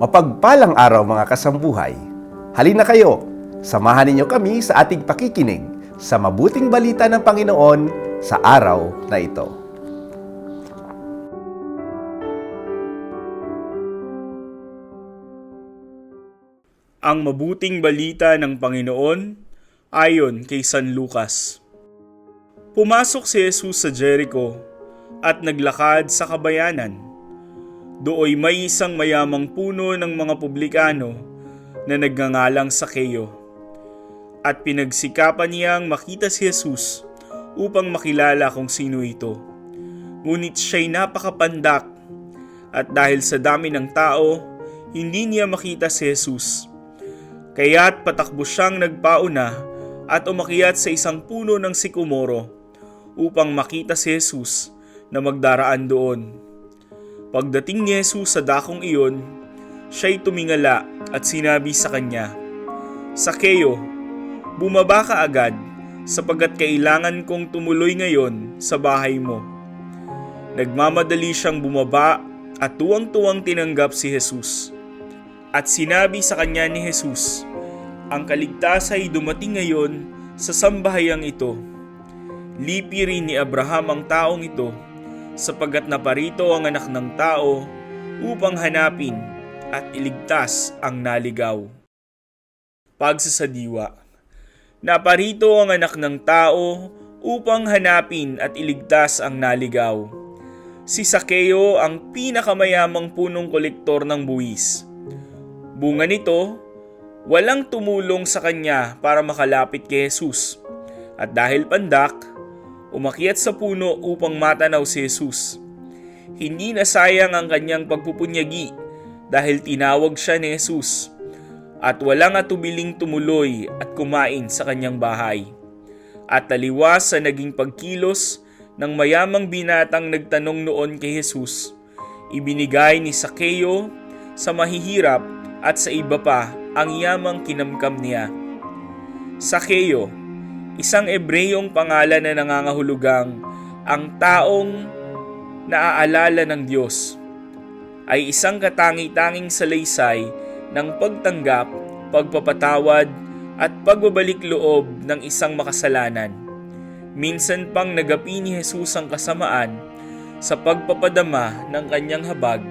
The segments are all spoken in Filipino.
Mapagpalang araw mga kasambuhay. Halina kayo, samahan ninyo kami sa ating pakikinig sa mabuting balita ng Panginoon sa araw na ito. Ang mabuting balita ng Panginoon ayon kay San Lucas. Pumasok si Jesus sa Jericho at naglakad sa kabayanan. Dooy may isang mayamang puno ng mga publikano na nagngangalang sa Keyo. At pinagsikapan niyang makita si Jesus upang makilala kung sino ito. Ngunit siya'y napakapandak at dahil sa dami ng tao, hindi niya makita si Jesus. Kaya't patakbo siyang nagpauna at umakyat sa isang puno ng sikumoro upang makita si Jesus na magdaraan doon. Pagdating ni Jesus sa dakong iyon, siya'y tumingala at sinabi sa kanya, Sakeo, bumaba ka agad sapagkat kailangan kong tumuloy ngayon sa bahay mo. Nagmamadali siyang bumaba at tuwang-tuwang tinanggap si Jesus. At sinabi sa kanya ni Jesus, Ang kaligtas ay dumating ngayon sa sambahayang ito. Lipi rin ni Abraham ang taong ito, sapagat naparito ang anak ng tao upang hanapin at iligtas ang naligaw. Pagsasadiwa Naparito ang anak ng tao upang hanapin at iligtas ang naligaw. Si Sakeo ang pinakamayamang punong kolektor ng buwis. Bunga nito, walang tumulong sa kanya para makalapit kay Jesus. At dahil pandak, umakyat sa puno upang matanaw si Jesus. Hindi nasayang ang kanyang pagpupunyagi dahil tinawag siya ni Jesus at walang atubiling tumuloy at kumain sa kanyang bahay. At taliwas sa naging pagkilos ng mayamang binatang nagtanong noon kay Jesus, ibinigay ni Sakeo sa mahihirap at sa iba pa ang yamang kinamkam niya. Sakeo, isang Ebreyong pangalan na nangangahulugang ang taong naaalala ng Diyos, ay isang katangi-tanging salaysay ng pagtanggap, pagpapatawad at pagbabalik loob ng isang makasalanan. Minsan pang nagapi ni Jesus ang kasamaan sa pagpapadama ng kanyang habag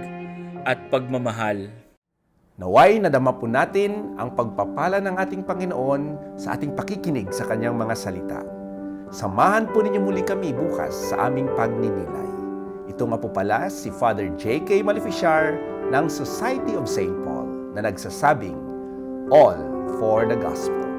at pagmamahal. Naway nadama po natin ang pagpapala ng ating Panginoon sa ating pakikinig sa kanyang mga salita. Samahan po ninyo muli kami bukas sa aming pagninilay. Ito nga po pala si Father J.K. Maleficiar ng Society of St. Paul na nagsasabing, All for the Gospel.